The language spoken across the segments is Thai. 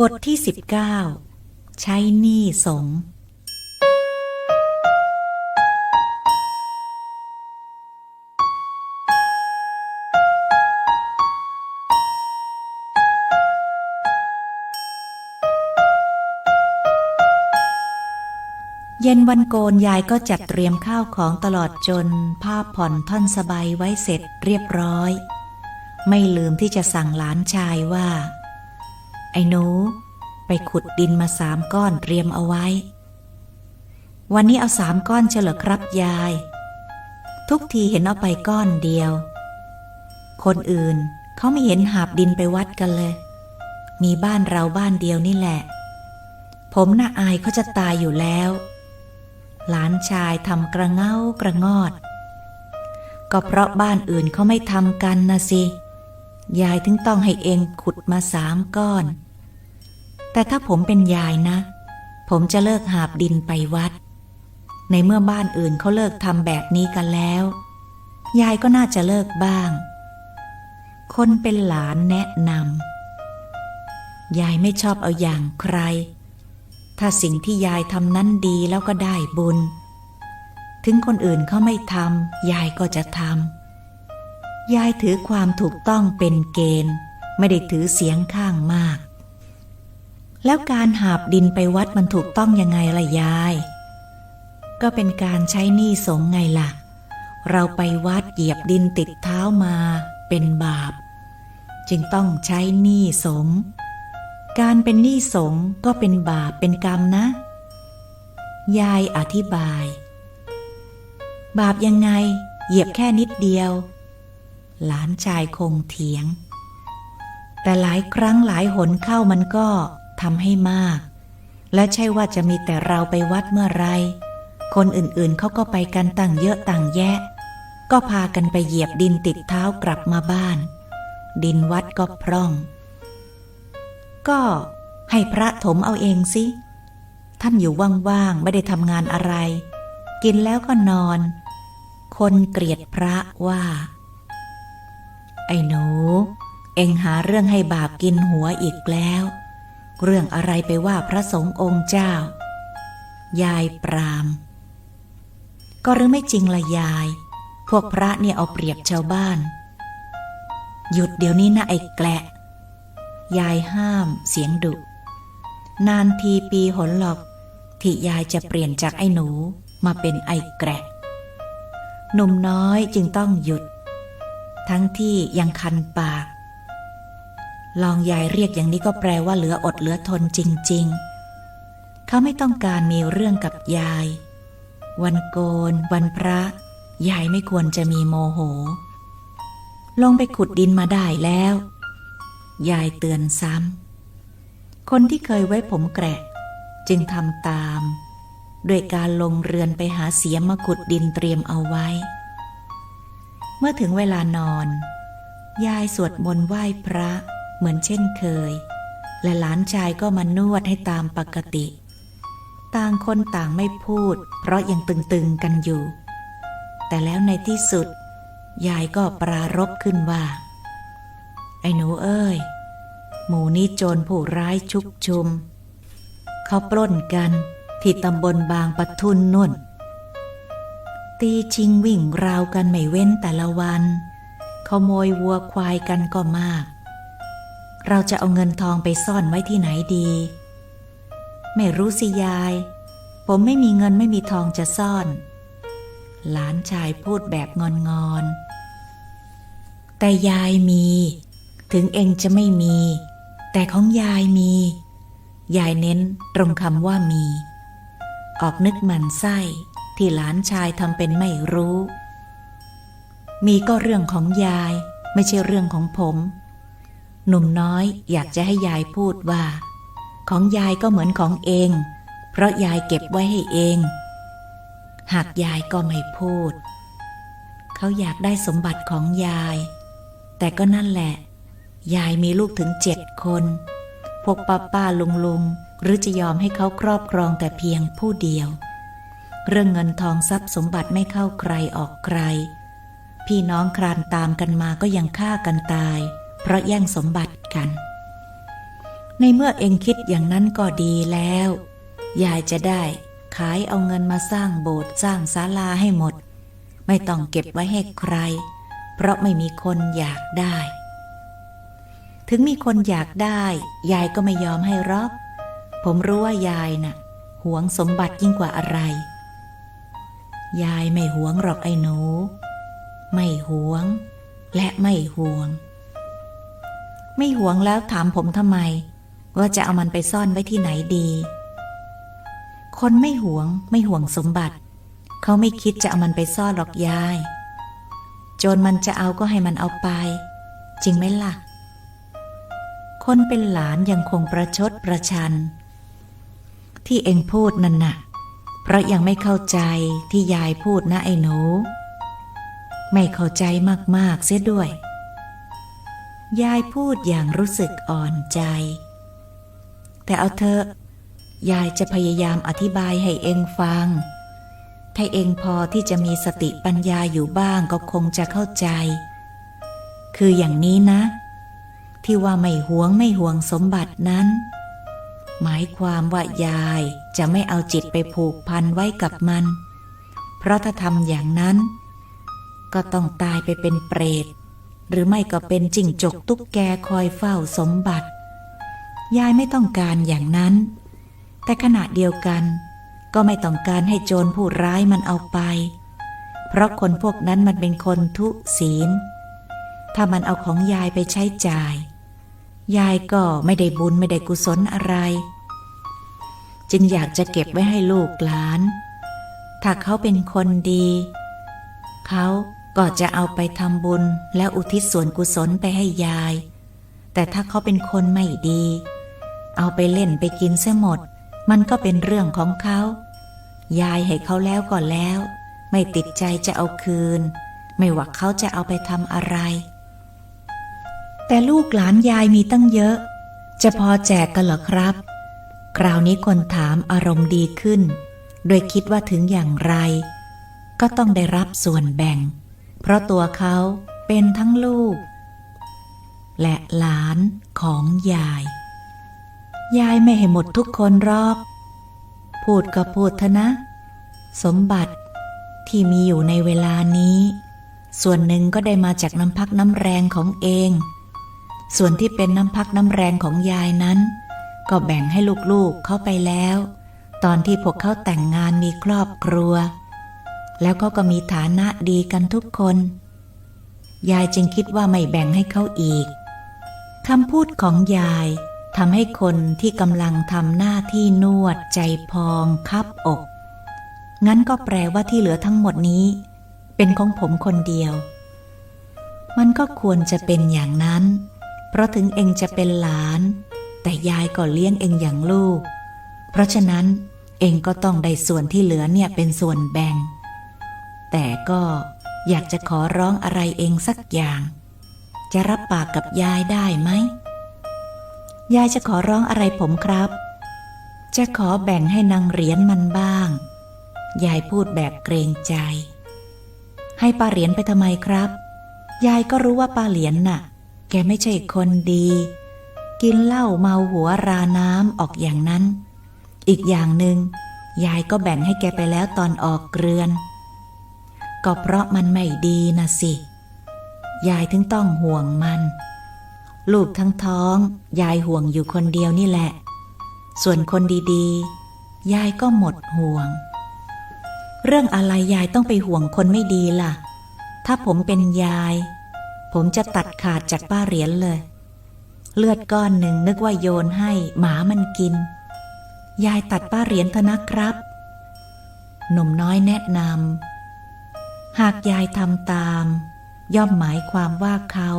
บทที่ 19 ใช้หนี้สงเย็นวันโกนยายก็จัดเตรียมข้าวของตลอดจนผ้าผ่อนท่อนสบายไว้เสร็จเรียบร้อย ไม่ลืมที่จะสั่งหลานชายว่า ไอ้หนู ไปขุดดินมาสามก้อนเตรียมเอาไว้ วันนี้เอาสามก้อนเฉลอครับยาย ทุกทีเห็นเอาไปก้อนเดียว คนอื่นเขาไม่เห็นหาบดินไปวัดกันเลย มีบ้านเราบ้านเดียวนี่แหละ ผมน่าอายเขาจะตายอยู่แล้ว หลานชายทำกระเง้ากระงอด ก็เพราะบ้านอื่นเขาไม่ทำกันนะสิยายถึงต้องให้เองขุดมาสามก้อน แต่ถ้าผมเป็นยายนะ ผมจะเลิกหาบดินไปวัด ในเมื่อบ้านอื่นเขาเลิกทำแบบนี้กันแล้ว ยายก็น่าจะเลิกบ้าง คนเป็นหลานแนะนำยายไม่ชอบเอาอย่างใคร ถ้าสิ่งที่ยายทำนั้นดีแล้วก็ได้บุญ ถึงคนอื่นเขาไม่ทำยายก็จะทำยายถือความถูกต้องเป็นเกณฑ์ ไม่ได้ถือเสียงข้างมาก แล้วการหาบดินไปวัดมันถูกต้องยังไงล่ะยาย ก็เป็นการใช้หนี้สงไงล่ะ เราไปวัดเหยียบดินติดเท้ามาเป็นบาป จึงต้องใช้หนี้สง การเป็นหนี้สงก็เป็นบาปเป็นกรรมนะ ยายอธิบาย บาปยังไง เหยียบแค่นิดเดียว หลานชายคงเถียง แต่หลายครั้งหลายหนเข้ามันก็ ทำให้มาก และใช่ว่าจะมีแต่เราไปวัดเมื่อไร คนอื่นๆเขาก็ไปกันต่างเยอะต่างแยะ ก็พากันไปเหยียบดินติดเท้ากลับมาบ้าน ดินวัดก็พร่อง ก็ให้พระถมเอาเองสิ ท่านอยู่ว่างๆ ไม่ได้ทำงานอะไร กินแล้วก็นอน คนเกลียดพระว่า ไอ้หนู เอ็งหาเรื่องให้บาปกินหัวอีกแล้ว เรื่องอะไรไปว่าพระสงฆ์องค์เจ้า ยายปราม ก็หรือไม่จริงละยาย พวกพระเนี่ยเอาเปรียบชาวบ้าน หยุดเดี๋ยวนี้นะไอ้แกละ ยายห้ามเสียงดุ นานทีปีหนหรอกที่ยายจะเปลี่ยนจากไอ้หนูมาเป็นไอ้แกระหนุ่มน้อยจึงต้องหยุด ทั้งที่ยังคันปาก ลองยายเรียกอย่างนี้ก็แปลว่าเหลืออดเหลือทนจริง ๆ เขาไม่ต้องการมีเรื่องกับยาย วันโกน วันพระ ยายไม่ควรจะมีโมโห ลงไปขุดดินมาได้แล้ว ยายเตือนซ้ำ คนที่เคยไว้ผมแกระจึงทำตามด้วยการลงเรือนไปหาเสียมมาขุดดินเตรียมเอาไว้ เมื่อถึงเวลานอน ยายสวดมนต์ไหว้พระ เหมือนเช่นเคย และหลานชายก็มานวดให้ตามปกติ ต่างคนต่างไม่พูด เพราะยังตึงๆกันอยู่ แต่แล้วในที่สุด ยายก็ปรารบขึ้นว่า ไอ้หนูเอ้ย หมูนี้โจรผู้ร้ายชุกชุม เขาปล้นกันที่ตำบลบางปะทุนนุ่น ตีชิงวิ่งราวกันไม่เว้นแต่ละวันขโมยวัวควายกันก็มาก เราจะเอาเงินทองไปซ่อนไว้ที่ไหนดี ไม่รู้สิยาย ผมไม่มีเงินไม่มีทองจะซ่อน หลานชายพูดแบบงอนงอนๆแต่ยายมี ถึงเองจะไม่มี แต่ของยายมี ยายเน้นตรงคำว่ามี ออกนึกหมันไส้ที่หลานชายทำเป็นไม่รู้ มีก็เรื่องของยาย ไม่ใช่เรื่องของผม หนุ่มน้อยอยากจะให้ยายพูดว่า ของยายก็เหมือนของเอง เพราะยายเก็บไว้ให้เอง หากยายก็ไม่พูด เขาอยากได้สมบัติของยาย แต่ก็นั่นแหละ ยายมีลูกถึงเจ็ดคน พวกป้าป้าลุงลุงหรือจะยอมให้เขาครอบครองแต่เพียงผู้เดียว เรื่องเงินทองทรัพย์สมบัติไม่เข้าใครออกใคร พี่น้องครานตามกันมาก็ยังฆ่ากันตาย เพราะแย่งสมบัติกัน ในเมื่อเองคิดอย่างนั้นก็ดีแล้ว ยายจะได้ขายเอาเงินมาสร้างโบสถ์สร้างศาลาให้หมด ไม่ต้องเก็บไว้ให้ใคร เพราะไม่มีคนอยากได้ ถึงมีคนอยากได้ ยายก็ไม่ยอมให้รอบ ผมรู้ว่ายายน่ะหวงสมบัติยิ่งกว่าอะไร ยายไม่หวงหรอกไอ้หนู ไม่หวงและไม่หวง ไม่หวงแล้วถามผมทำไม ว่าจะเอามันไปซ่อนไว้ที่ไหนดี คนไม่หวงไม่ห่วงสมบัติ เขาไม่คิดจะเอามันไปซ่อนหรอกยาย โจรมันจะเอาก็ให้มันเอาไป จริงไหมล่ะ คนเป็นหลานยังคงประชดประชัน ที่เองพูดนั่นน่ะ เพราะยังไม่เข้าใจที่ยายพูดนะไอ้หนู ไม่เข้าใจมากๆเสียด้วย ยายพูดอย่างรู้สึกอ่อนใจ แต่เอาเถอะยายจะพยายามอธิบายให้เองฟัง ถ้าเองพอที่จะมีสติปัญญาอยู่บ้างก็คงจะเข้าใจ คืออย่างนี้นะ ที่ว่าไม่หวงไม่หวงสมบัตินั้น หมายความว่ายายจะไม่เอาจิตไปผูกพันไว้กับมัน เพราะถ้าทำอย่างนั้น ก็ต้องตายไปเป็นเปรต หรือไม่ก็เป็นจิงจกตุ๊กแกคอยเฝ้าสมบัติ ยายไม่ต้องการอย่างนั้น แต่ขณะเดียวกันก็ไม่ต้องการให้โจรผู้ร้ายมันเอาไป เพราะคนพวกนั้นมันเป็นคนทุศีล ถ้ามันเอาของยายไปใช้จ่าย ยายก็ไม่ได้บุญไม่ได้กุศลอะไร จึงอยากจะเก็บไว้ให้ลูกหลาน ถ้าเขาเป็นคนดี เขา ก็จะเอาไปทำบุญแล้วอุทิศส่วนกุศลไปให้ยาย แต่ถ้าเขาเป็นคนไม่ดี เอาไปเล่นไปกินเสียหมด มันก็เป็นเรื่องของเขา ยายให้เขาแล้วก็แล้ว ไม่ติดใจจะเอาคืน ไม่ว่าเขาจะเอาไปทำอะไร แต่ลูกหลานยายมีตั้งเยอะ จะพอแจกกันเหรอครับ คราวนี้คนถามอารมณ์ดีขึ้น โดยคิดว่าถึงอย่างไร ก็ต้องได้รับส่วนแบ่ง เพราะตัวเขาเป็นทั้งลูก และหลานของยาย ยายไม่ให้หมดทุกคนรอก พูดก็พูดเถอะนะ สมบัติที่มีอยู่ในเวลานี้ ส่วนหนึ่งก็ได้มาจากน้ำพักน้ำแรงของเอง ส่วนที่เป็นน้ำพักน้ำแรงของยายนั้น ก็แบ่งให้ลูกๆเข้าไปแล้ว ตอนที่พวกเขาแต่งงานมีครอบครัว แล้วก็ก็มีฐานะดีกันทุกคน ยายจึงคิดว่าไม่แบ่งให้เขาอีกคำพูดของยายทำให้คนที่กำลังทำหน้าที่นวดใจพองคับอก งั้นก็แปลว่าที่เหลือทั้งหมดนี้ เป็นของผมคนเดียว มันก็ควรจะเป็นอย่างนั้น เพราะถึงเองจะเป็นหลาน แต่ยายก็เลี้ยงเองอย่างลูก เพราะฉะนั้นเองก็ต้องได้ส่วนที่เหลือเนี่ยเป็นส่วนแบ่ง ก็อยากจะขอร้องอะไรเองสักอย่าง จะรับปากกับยายได้ไหม ยายจะขอร้องอะไรผมครับ จะขอแบ่งให้นางเหรียญมันบ้าง ยายพูดแบบเกรงใจ ให้ป้าเหรียญไปทำไมครับ ยายก็รู้ว่าป้าเหรียญน่ะ แกไม่ใช่คนดี กินเหล้าเมาหัวราน้ำออกอย่างนั้น อีกอย่างหนึง่งยายก็แบ่งให้แกไปแล้วตอนออกเรือน ก็เพราะมันไม่ดีนะสิ ยายถึงต้องห่วงมัน ลูกทั้งท้อง ยายห่วงอยู่คนเดียวนี่แหละ ส่วนคนดีๆ ยายก็หมดห่วง เรื่องอะไรยายต้องไปห่วงคนไม่ดีล่ะ ถ้าผมเป็นยาย ผมจะตัดขาดจากป้าเหรียญเลย เลือดก้อนหนึ่งนึกว่าโยนให้หมามันกิน ยายตัดป้าเหรียญเถอะนะครับ หนุ่มน้อยแนะนำ หากยายทำตาม ย่อมหมายความว่าเขา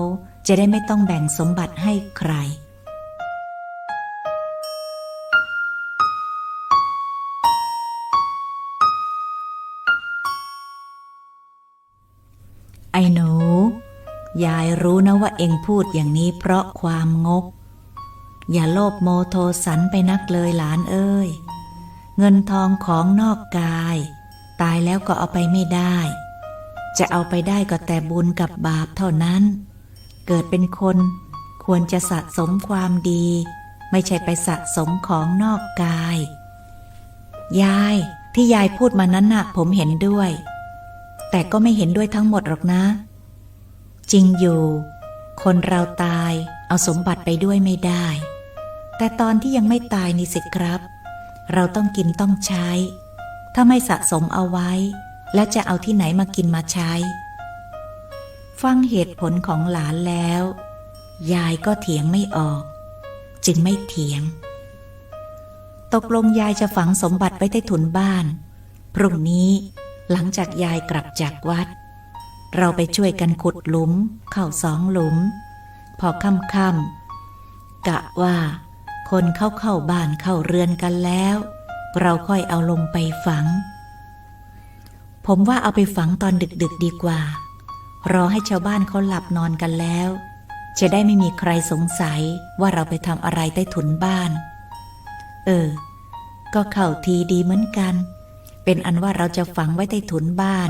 จะได้ไม่ต้องแบ่งสมบัติให้ใคร ไอ้หนู ยายรู้นะว่าเองพูดอย่างนี้เพราะความงก อย่าโลภโมโทสันไปนักเลยหลานเอ้ย เงินทองของนอกกาย ตายแล้วก็เอาไปไม่ได้ จะเอาไปได้ก็แต่บุญกับบาปเท่านั้น เกิดเป็นคนควรจะสะสมความดี ไม่ใช่ไปสะสมของนอกกาย ยายที่ยายพูดมานั้นน่ะ ผมเห็นด้วย แต่ก็ไม่เห็นด้วยทั้งหมดหรอกนะ จริงอยู่ คนเราตายเอาสมบัติไปด้วยไม่ได้ แต่ตอนที่ยังไม่ตายนี่สิครับ เราต้องกินต้องใช้ ถ้าไม่สะสมเอาไว้ แล้วจะเอาที่ไหนมากินมาใช้ ฟังเหตุผลของหลานแล้ว ยายก็เถียงไม่ออก จึงไม่เถียง ตกลงยายจะฝังสมบัติไว้ใต้ถุนบ้าน พรุ่งนี้หลังจากยายกลับจากวัด เราไปช่วยกันขุดหลุม เข้าสองหลุม พอค่ำๆกะว่าคนเข้าเข้าบ้านเข้าเรือนกันแล้ว เราค่อยเอาลงไปฝัง ผมว่าเอาไปฝังตอนดึกๆดีกว่า รอให้ชาวบ้านเขาหลับนอนกันแล้ว จะได้ไม่มีใครสงสัยว่าเราไปทำอะไรใต้ถุนบ้าน เออ ก็เข้าทีดีเหมือนกัน เป็นอันว่าเราจะฝังไว้ใต้ถุนบ้าน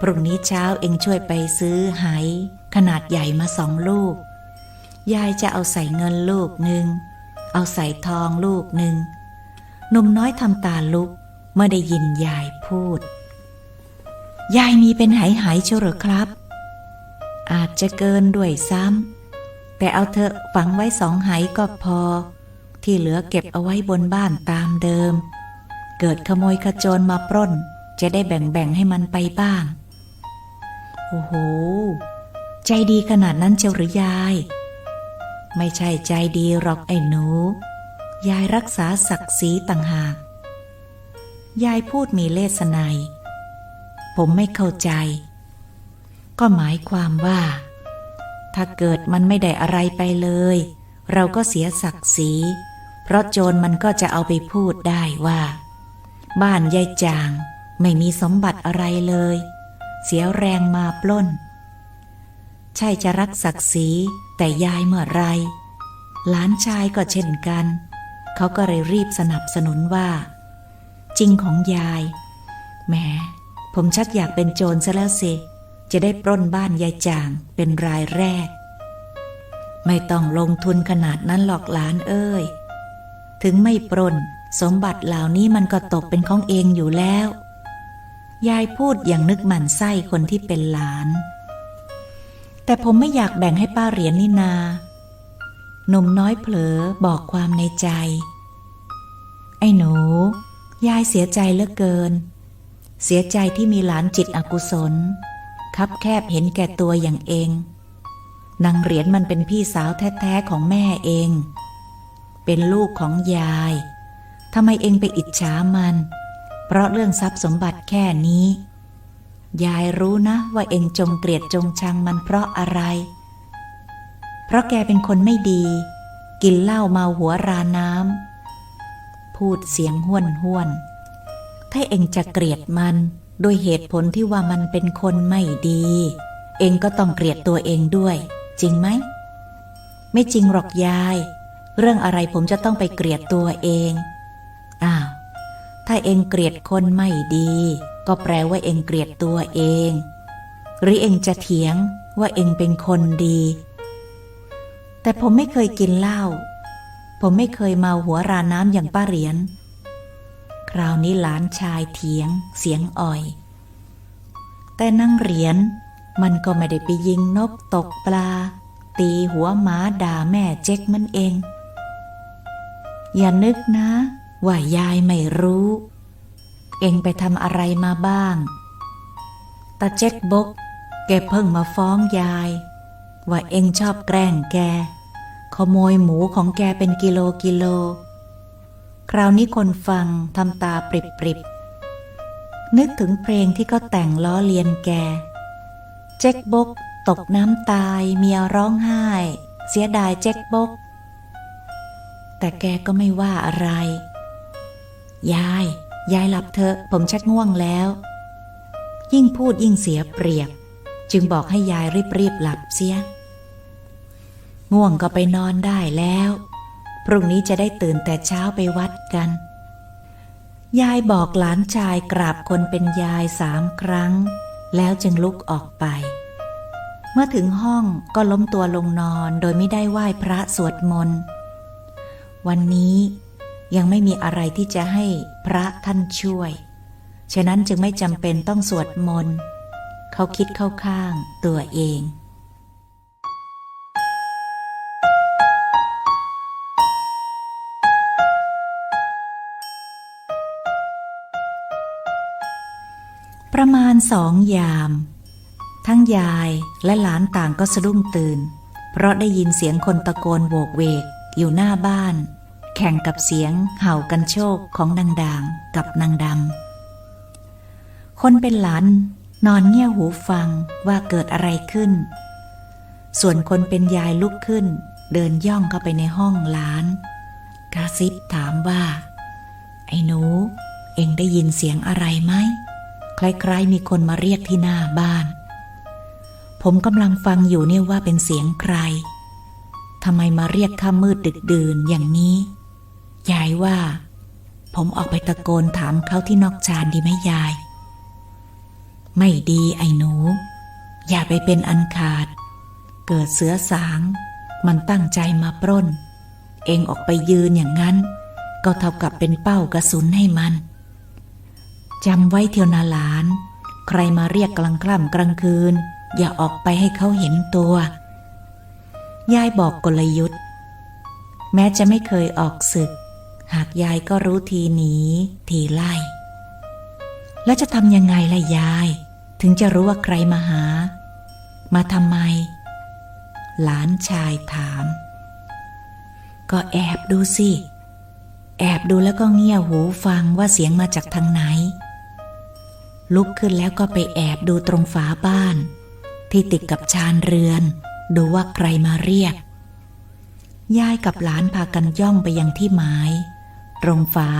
พรุ่งนี้เช้าเองช่วยไปซื้อไหขนาดใหญ่มาสองลูก ยายจะเอาใส่เงินลูกหนึ่ง เอาใส่ทองลูกหนึ่งหนุ่มน้อยทำตาลุกเมื่อได้ยินยายพูด ยายมีเป็นไหหายเชียวเหรอครับ อาจจะเกินด้วยซ้ำ แต่เอาเถอะฝังไว้สองไหก็พอ ที่เหลือเก็บเอาไว้บนบ้านตามเดิม เกิดขโมยขโจรมาปล้น จะได้แบ่งๆให้มันไปบ้าง โอ้โห ใจดีขนาดนั้นเชียวหรือยาย ไม่ใช่ใจดีหรอกไอ้หนู ยายรักษาศักดิ์ศรีต่างหาก ยายพูดมีเลสไนย ผมไม่เข้าใจ ก็หมายความว่า ถ้าเกิดมันไม่ได้อะไรไปเลย เราก็เสียศักดิ์ศรี เพราะโจรมันก็จะเอาไปพูดได้ว่า บ้านยายจางไม่มีสมบัติอะไรเลย เสียแรงมาปล้น ใช่จะรักศักดิ์ศรีแต่ยายเมื่อไรหลานชายก็เช่นกัน เขาก็เลยรีบสนับสนุนว่า จริงของยายแหม ผมชักอยากเป็นโจรซะแล้วสิ จะได้ปล้นบ้านยายจางเป็นรายแรก ไม่ต้องลงทุนขนาดนั้นหรอกหลานเอ้ย ถึงไม่ปล้นสมบัติเหล่านี้มันก็ตกเป็นของเองอยู่แล้ว ยายพูดอย่างนึกหมันไส้คนที่เป็นหลาน แต่ผมไม่อยากแบ่งให้ป้าเหรียญนี่นาหนุ่มน้อยเผลอบอกความในใจ ไอ้หนู ยายเสียใจเหลือเกิน เสียใจที่มีหลานจิตอกุศล คับแคบเห็นแก่ตัวอย่างเอง นางเหรียญมันเป็นพี่สาวแท้ๆของแม่เอง เป็นลูกของยายทำไมเองไปอิจฉามัน เพราะเรื่องทรัพย์สมบัติแค่นี้ ยายรู้นะว่าเองจงเกลียดจงชังมันเพราะอะไร เพราะแกเป็นคนไม่ดี กินเหล้าเมาหัวราน้ำพูดเสียงห้วนห้วน ถ้าเองจะเกลียดมัน โดยเหตุผลที่ว่ามันเป็นคนไม่ดี เองก็ต้องเกลียดตัวเองด้วย จริงไหม ไม่จริงหรอกยาย เรื่องอะไรผมจะต้องไปเกลียดตัวเองอ้าวถ้าเองเกลียดคนไม่ดี ก็แปลว่าเองเกลียดตัวเอง หรือเองจะเถียงว่าเองเป็นคนดี แต่ผมไม่เคยกินเหล้าผมไม่เคยเมาหัวราน้ำอย่างป้าเหรียญ คราวนี้หลานชายเถียง เสียงอ่อย แต่นั่งเหรียญมันก็ไม่ได้ไปยิงนกตกปลา ตีหัวหมาด่าแม่เจ๊กมันเอง อย่านึกนะ ว่ายายไม่รู้ เองไปทำอะไรมาบ้างตาเจ๊กบก แกเพิ่งมาฟ้องยาย ว่าเองชอบแกล้งแก ขโมยหมูของแกเป็นกิโลกิโล คราวนี้คนฟังทำตาปริบปริบนึกถึงเพลงที่เขาแต่งล้อเลียนแก เจ๊กบก ตกน้ำตายเมียร้องไห้ เสียดายเจ๊กบก แต่แกก็ไม่ว่าอะไร ยาย ยายหลับเถอะ ผมชักง่วงแล้ว ยิ่งพูดยิ่งเสียเปรียบ จึงบอกให้ยายรีบๆหลับเสีย ง่วงก็ไปนอนได้แล้ว พรุ่งนี้จะได้ตื่นแต่เช้าไปวัด กัน ยายบอกหลานชายกราบคนเป็นยายสามครั้ง แล้วจึงลุกออกไป เมื่อถึงห้องก็ล้มตัวลงนอนโดยไม่ได้ไหว้พระสวดมนต์วันนี้ยังไม่มีอะไรที่จะให้พระท่านช่วย ฉะนั้นจึงไม่จำเป็นต้องสวดมนต์เขาคิดเข้าข้างตัวเอง ประมาณสองยาม ทั้งยายและหลานต่างก็สะดุ้งตื่น เพราะได้ยินเสียงคนตะโกนโวกเวกอยู่หน้าบ้าน แข่งกับเสียงเห่ากันโชคของนางด่างกับนางดำ คนเป็นหลานนอนเงี่ยหูฟังว่าเกิดอะไรขึ้น ส่วนคนเป็นยายลุกขึ้น เดินย่องเข้าไปในห้องหลานกระซิบถามว่า ไอ้หนู เอ็งได้ยินเสียงอะไรไหม คล้ายๆ มีคนมาเรียกที่หน้าบ้าน ผมกำลังฟังอยู่เนี่ยว่าเป็นเสียงใครทำไมมาเรียกข้ามืดดึกดื่นอย่างนี้ ยายว่า ผมออกไปตะโกนถามเขาที่นอกชานดีไหมยาย ไม่ดีไอ้หนู อย่าไปเป็นอันขาด เกิดเสือสาง มันตั้งใจมาปล้น เองออกไปยืนอย่างนั้น ก็เท่ากับเป็นเป้ากระสุนให้มัน จำไว้เทียวนาหลาน ใครมาเรียกกลางค่ำกลางคืน อย่าออกไปให้เขาเห็นตัว ยายบอกกลยุทธ์ แม้จะไม่เคยออกศึก หากยายก็รู้ทีหนีทีไล่ แล้วจะทำยังไงล่ะยาย ถึงจะรู้ว่าใครมาหา มาทำไม หลานชายถาม ก็แอบดูสิแอบดูแล้วก็เงี่ยหูฟังว่าเสียงมาจากทางไหน ลุกขึ้นแล้วก็ไปแอบดูตรงฝาบ้าน ที่ติดกับชานเรือน ดูว่าใครมาเรียก ยายกับหลานพากันย่องไปยังที่ไม้ ตรงฝา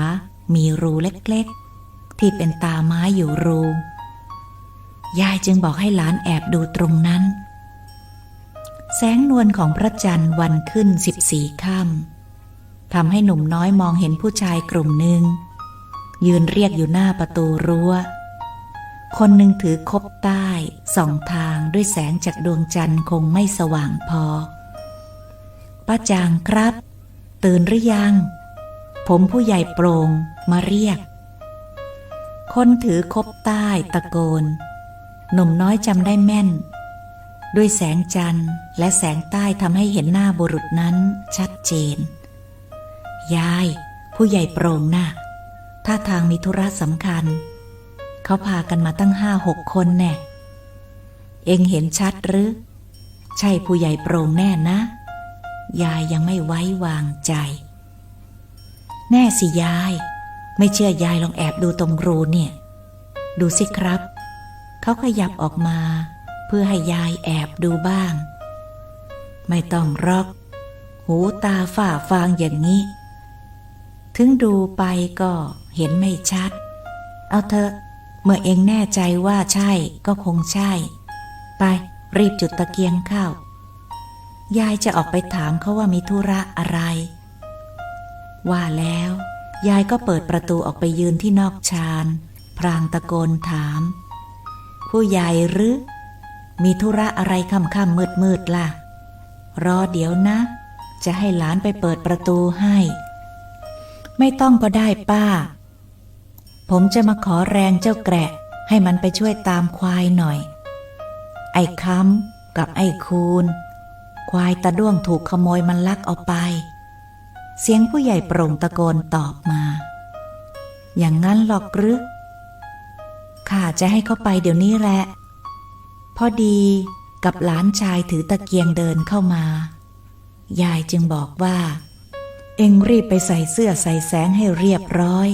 มีรูเล็กๆ ที่เป็นตาไม้อยู่รู ยายจึงบอกให้หลานแอบดูตรงนั้น แสงนวลของพระจันทร์วันขึ้นสิบสี่ค่ำทำให้หนุ่มน้อยมองเห็นผู้ชายกลุ่มหนึ่งยืนเรียกอยู่หน้าประตูรั้ว คนหนึ่งถือคบใต้ส่องทางด้วยแสงจากดวงจันทร์คงไม่สว่างพอ ป้าจางครับ ตื่นหรือยัง ผมผู้ใหญ่โปรงมาเรียก คนถือคบใต้ตะโกน หนุ่มน้อยจำได้แม่น ด้วยแสงจันทร์และแสงใต้ทำให้เห็นหน้าบุรุษนั้นชัดเจน ยาย ผู้ใหญ่โปร่งนะ่ะท่าทางมีธุระสำคัญ เขาพากันมาตั้งห้าหกคนแน่ เองเห็นชัดหรือ ใช่ผู้ใหญ่โปร่งแน่นะ ยายยังไม่ไว้วางใจ แน่สิยาย ไม่เชื่อยายลองแอบดูตรงรูเนี่ย ดูสิครับ เขาขยับออกมา เพื่อให้ยายแอบดูบ้าง ไม่ต้องรอก หูตาฝ่าฟางอย่างนี้ ถึงดูไปก็เห็นไม่ชัด เอาเถอะ มื่อเองแน่ใจว่าใช่ก็คงใช่ ไป รีบจุดตะเกียงเข้ายายจะออกไปถามเขาว่ามีธุระอะไร ว่าแล้ว ยายก็เปิดประตูออกไปยืนที่นอกชานพรางตะโกนถาม ผู้ใหญ่หรือ มีธุระอะไรค่ำค่ำมืดมืดๆล่ะ รอเดี๋ยวนะ จะให้หลานไปเปิดประตูให้ ไม่ต้องก็ได้ป้า ผมจะมาขอแรงเจ้าแกระให้มันไปช่วยตามควายหน่อย ไอ้ค้ำกับไอ้คูนควายตาด้วงถูกขโมยมันลักเอาไป เสียงผู้ใหญ่โปร่งตะโกนตอบมา อย่างนั้นหรอกหรือข้าจะให้เขาไปเดี๋ยวนี้แหละ พอดีกับหลานชายถือตะเกียงเดินเข้ามา ยายจึงบอกว่า เอ็งรีบไปใส่เสื้อใส่แสงให้เรียบร้อย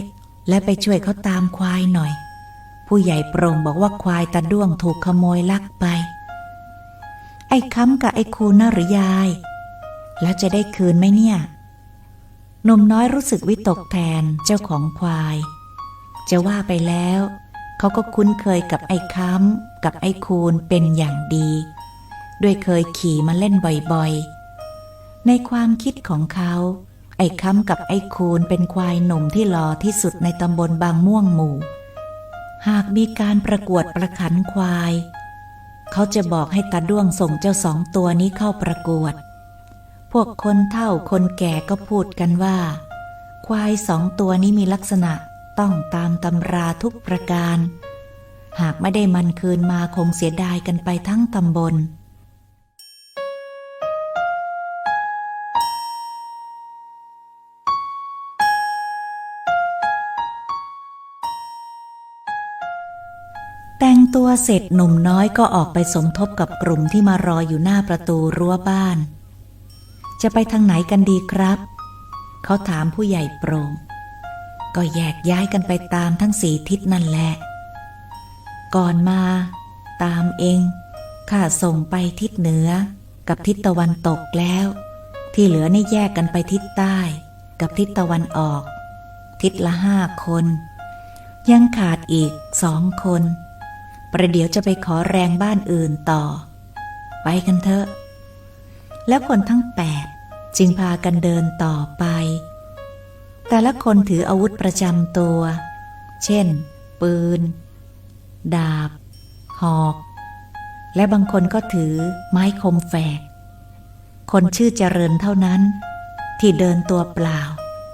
และไปช่วยเขาตามควายหน่อย ผู้ใหญ่โปร่งบอกว่าควายตาด้วงถูกขโมยลักไป ไอ้ค้ำกับไอ้คูน่ะหรือยาย แล้วจะได้คืนไหมเนี่ยหนุ่มน้อยรู้สึกวิตกแทนเจ้าของควาย จะว่าไปแล้ว เขาก็คุ้นเคยกับไอ้ค้ำกับไอ้คูนเป็นอย่างดี ด้วยเคยขี่มาเล่นบ่อยๆ ในความคิดของเขา ไอ้ค้ำกับไอ้คูนเป็นควายหนุ่มที่หล่อที่สุดในตำบลบางม่วงหมู่ หากมีการประกวดประขันควาย เขาจะบอกให้ตาด้วงส่งเจ้าสองตัวนี้เข้าประกวด พวกคนเฒ่าคนแก่ก็พูดกันว่า ควายสองตัวนี้มีลักษณะต้องตามตำราทุกประการ หากไม่ได้มันคืนมาคงเสียดายกันไปทั้งตำบล ตัวเสร็จหนุ่มน้อยก็ออกไปสมทบกับกลุ่มที่มารออยู่หน้าประตูรั้วบ้าน จะไปทางไหนกันดีครับ เขาถามผู้ใหญ่โปรง ก็แยกย้ายกันไปตามทั้งสี่ทิศนั่นแหละ ก่อนมา ตามเองข้าส่งไปทิศเหนือ กับทิศตะวันตกแล้ว ที่เหลือนี่แยกกันไปทิศใต้ กับทิศตะวันออก ทิศละห้าคน ยังขาดอีกสองคน ประเดี๋ยวจะไปขอแรงบ้านอื่นต่อ ไปกันเถอะ แล้วคนทั้งแปดจึงพากันเดินต่อไป แต่ละคนถืออาวุธประจำตัว เช่น ปืน ดาบ หอก และบางคนก็ถือไม้คมแฝก คนชื่อเจริญเท่านั้น ที่เดินตัวเปล่า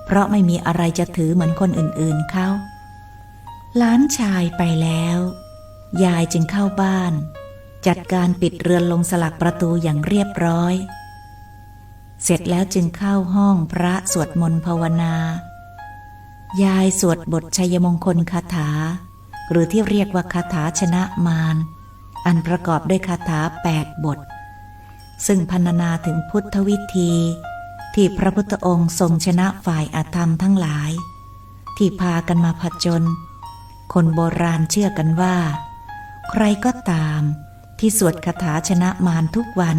เพราะไม่มีอะไรจะถือเหมือนคนอื่นๆเขาหลานชายไปแล้ว ยายจึงเข้าบ้าน จัดการปิดเรือนลงสลักประตูอย่างเรียบร้อย เสร็จแล้วจึงเข้าห้องพระสวดมนต์ภาวนา ยายสวดบทชัยมงคลคาถา หรือที่เรียกว่าคาถาชนะมารอันประกอบด้วยคาถาแปดบท ซึ่งพรรณนาถึงพุทธวิธีที่พระพุทธองค์ทรงชนะฝ่ายอาธรรมทั้งหลาย ที่พากันมาผจญคนโบราณเชื่อกันว่า ใครก็ตาม ที่สวดคาถาชนะมารทุกวัน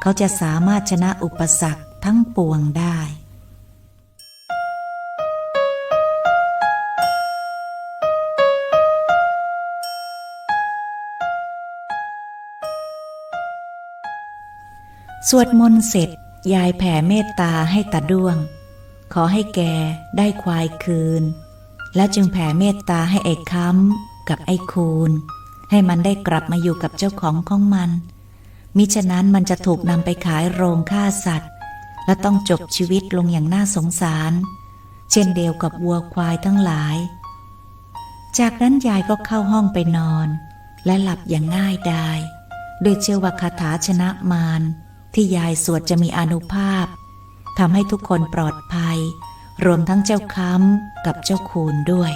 เขาจะสามารถชนะอุปสรรคทั้งปวงได้สวดมนต์เสร็จ ยายแผ่เมตตาให้ตาด้วง ขอให้แกได้ควายคืน แล้วจึงแผ่เมตตาให้ไอ้ค้ำกับไอ้คูน ให้มันได้กลับมาอยู่กับเจ้าของของมัน มิฉะนั้นมันจะถูกนำไปขายโรงฆ่าสัตว์ และต้องจบชีวิตลงอย่างน่าสงสาร เช่นเดียวกับวัวควายทั้งหลาย จากนั้นยายก็เข้าห้องไปนอน และหลับอย่างง่ายดายโดยเชื่อว่าคาถาชนะมารที่ยายสวดจะมีอนุภาพทำให้ทุกคนปลอดภัย รวมทั้งเจ้าค้ำกับเจ้าคูนด้วย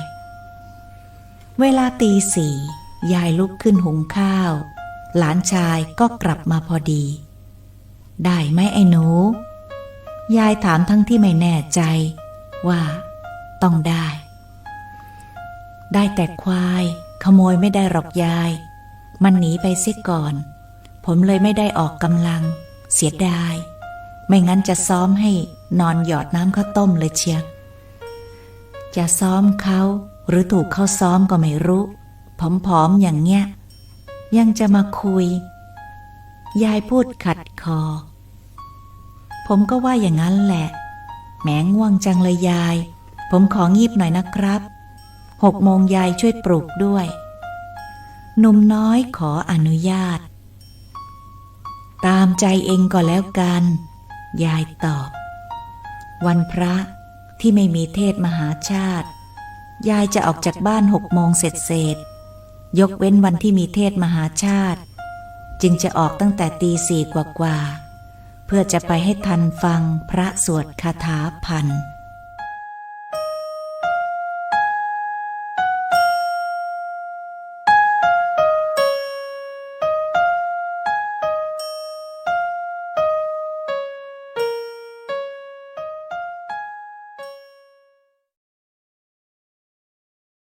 เวลาตีสี่ ยายลุกขึ้นหุงข้าว หลานชายก็กลับมาพอดี ได้ไหมไอ้หนู ยายถามทั้งที่ไม่แน่ใจว่า ต้องได้ ได้แต่ควาย ขโมยไม่ได้หรอกยาย มันหนีไปเสียก่อน ผมเลยไม่ได้ออกกำลัง เสียดาย ไม่งั้นจะซ้อมให้นอนหยอดน้ำข้าวต้มเลยเชียจะซ้อมเขาหรือถูกเขาซ้อมก็ไม่รู้ ผอมๆอย่างเงี้ย ยังจะมาคุย ยายพูดขัดคอ ผมก็ว่าอย่างนั้นแหละ แหมง่วงจังเลยยาย ผมของีบหน่อยนะครับหกโมงยายช่วยปลุกด้วยหนุ่มน้อยขออนุญาต ตามใจเองก็แล้วกัน ยายตอบ วันพระที่ไม่มีเทศมหาชาติ ยายจะออกจากบ้านหกโมงเสร็จเสร็จ ยกเว้นวันที่มีเทศมหาชาติ จึงจะออกตั้งแต่ตีสี่กว่าๆเพื่อจะไปให้ทันฟังพระสวดคาถาพันธ์